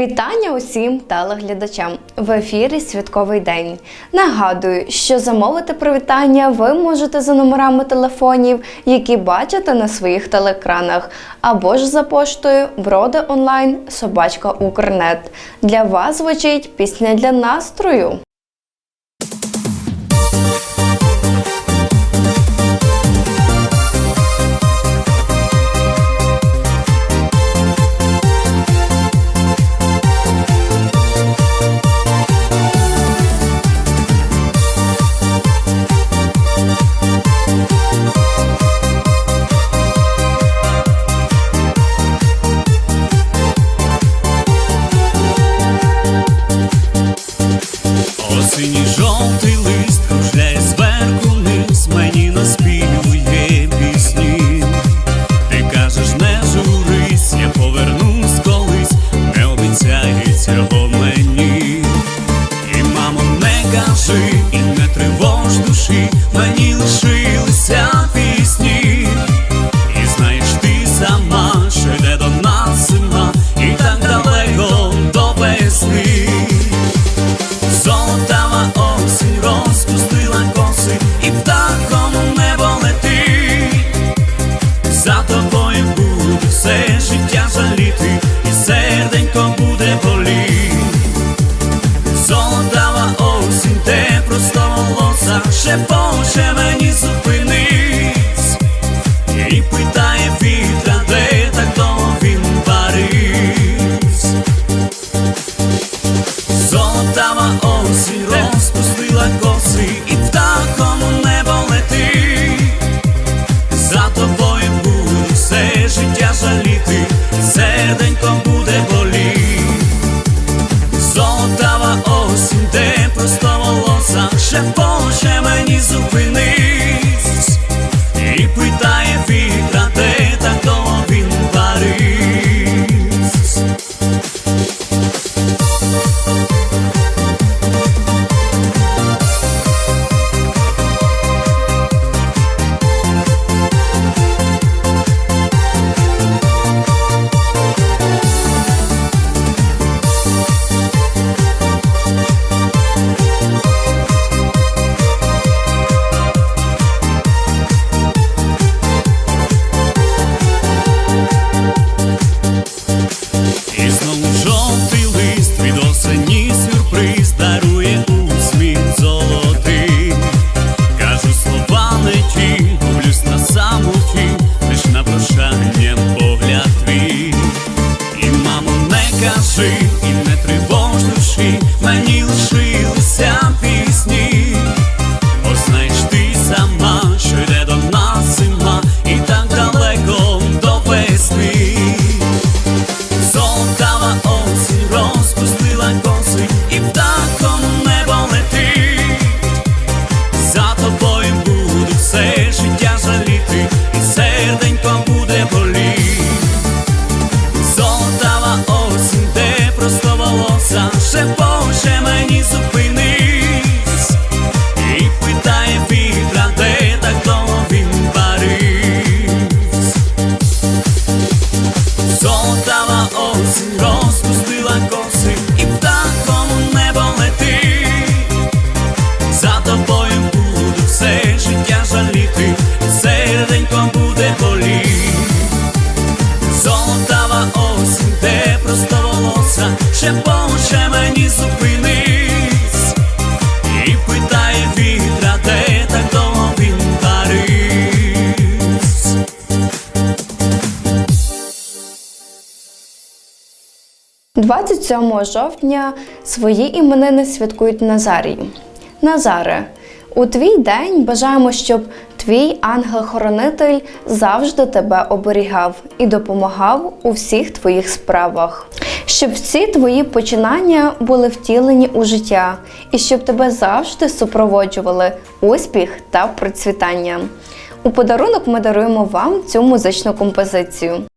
Вітання усім телеглядачам в ефірі Святковий день. Нагадую, що замовити привітання ви можете за номерами телефонів, які бачите на своїх телекранах, або ж за поштою броди онлайн собачка Укрнет. Для вас звучить пісня для настрою. і не тривож душі мені лишилися. кажи і не тривож душі мені. слава, ось розпустила. 27 жовтня свої іменини святкують Назарії. Назаре, у твій день бажаємо, щоб твій ангел-хоронитель завжди тебе оберігав і допомагав у всіх твоїх справах, щоб всі твої починання були втілені у життя, і щоб тебе завжди супроводжували успіх та процвітання. У подарунок ми даруємо вам цю музичну композицію.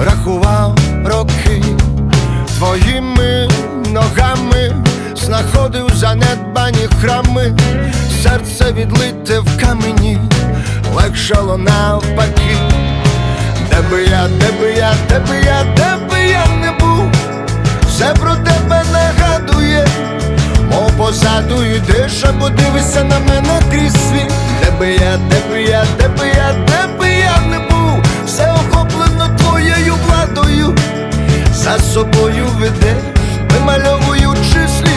Рахував роки твоїми ногами знаходив занедбані храми, серце відлите в камені, легшало навпаки. Де би я, де би я, де би я, де би я не був, все про тебе нагадує, мов позаду йдеш, або дивишся на мене крізь світ. Де би я, де би я, де би я, де би за собою ведеш, вимальовуючи слід.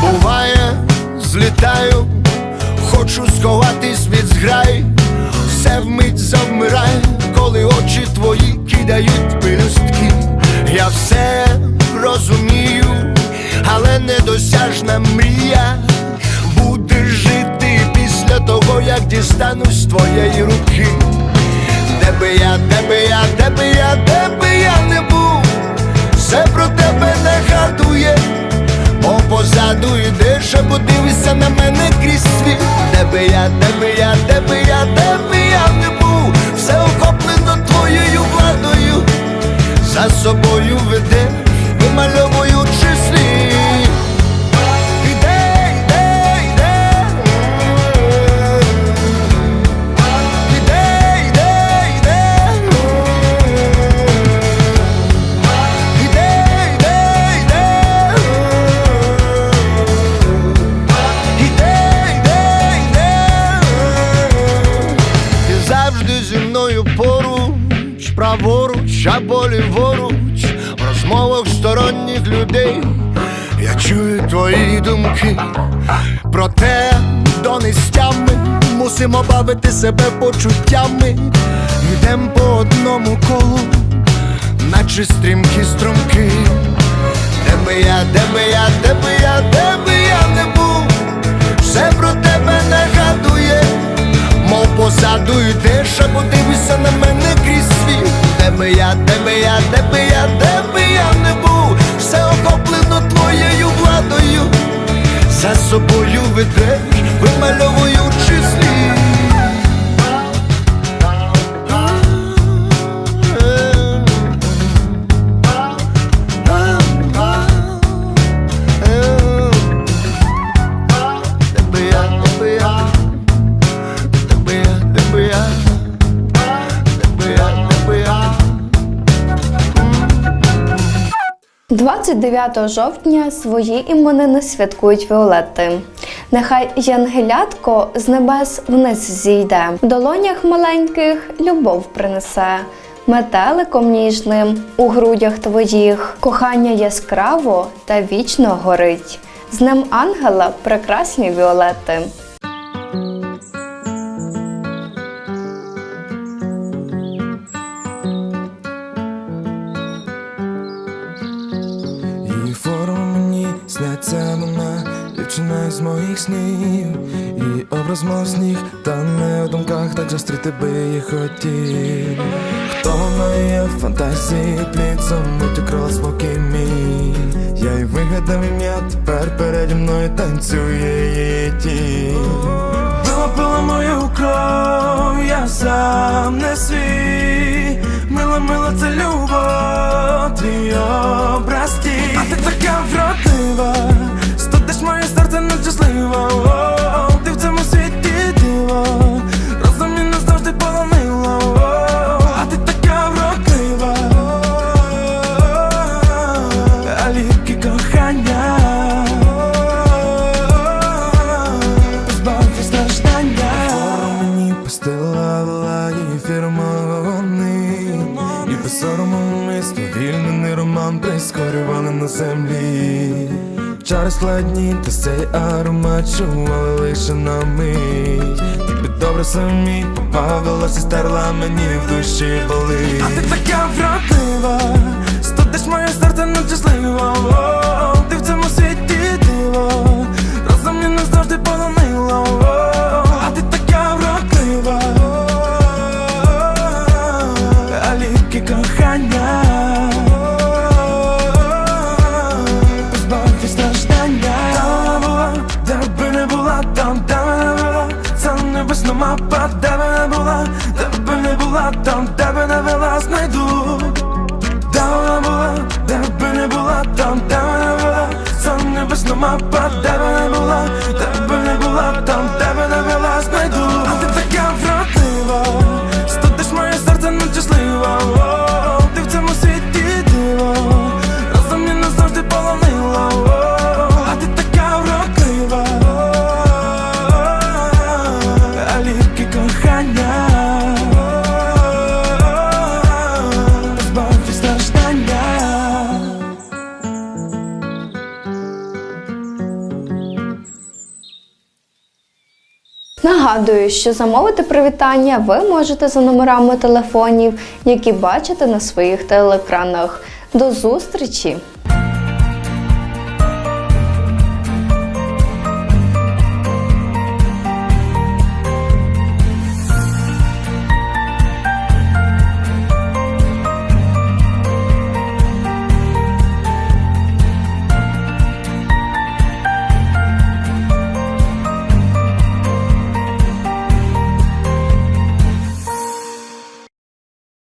Буває, злітаю, хочу сховатись від зграй, все вмить завмирає, коли очі твої кидають пелюстки. Я все недосяжна мрія буде жити після того, як дістанусь з твоєї руки. Де би я, де би я, де би я, де би я не був, все про тебе нагадує. Бо позаду йдеш, а подивися на мене крізь світ Де би я, де би я, де би я, де би я не був Все охоплено твоєю владою За собою ведеш, вимальовуючи праворуч або ліворуч В розмовах сторонніх людей я чую твої думки про те, до нестями мусимо бавити себе почуттями, йдем по одному колу, наче стрімкі струмки. Де би я, де би я, де би я, де би я не був, все про тебе нагадує, мов позаду йдеш, або дивишся на. Де я, де я, де я, де я не був, все охоплено твоєю владою, за собою ведеш, вимальовуючи слід. 29 жовтня свої іменини святкують Віолетти. Нехай янгелятко з небес вниз зійде, в долонях маленьких любов принесе, метеликом ніжним у грудях твоїх, кохання яскраво та вічно горить. З ним ангела прекрасні Віолетти. Сняться вона, дівчина з моїх снів, Її образ мов сніг, та не в думках так зустріти би я хотів. Хто вона в фантазії, плід замить украла спокій мій. Я й вигадав ім'я, тепер переді мною танцює її тінь. Пила, мою кров, я сам не свій. Мила, мила, це любов, твій образ ті. А ти така вродлива, складні, та цей аромат чували лише на мить. Ніби добре самі побавилася, стерла мені в душі болить. А ти така вродлива, студиш моє серце нещасливо. О, Ти в цьому світі диво, разом і назавжди полонила А ти така вродлива, а ліпкі кохання hemen ola Нагадую, що замовити привітання ви можете за номерами телефонів, які бачите на своїх телеекранах. До зустрічі!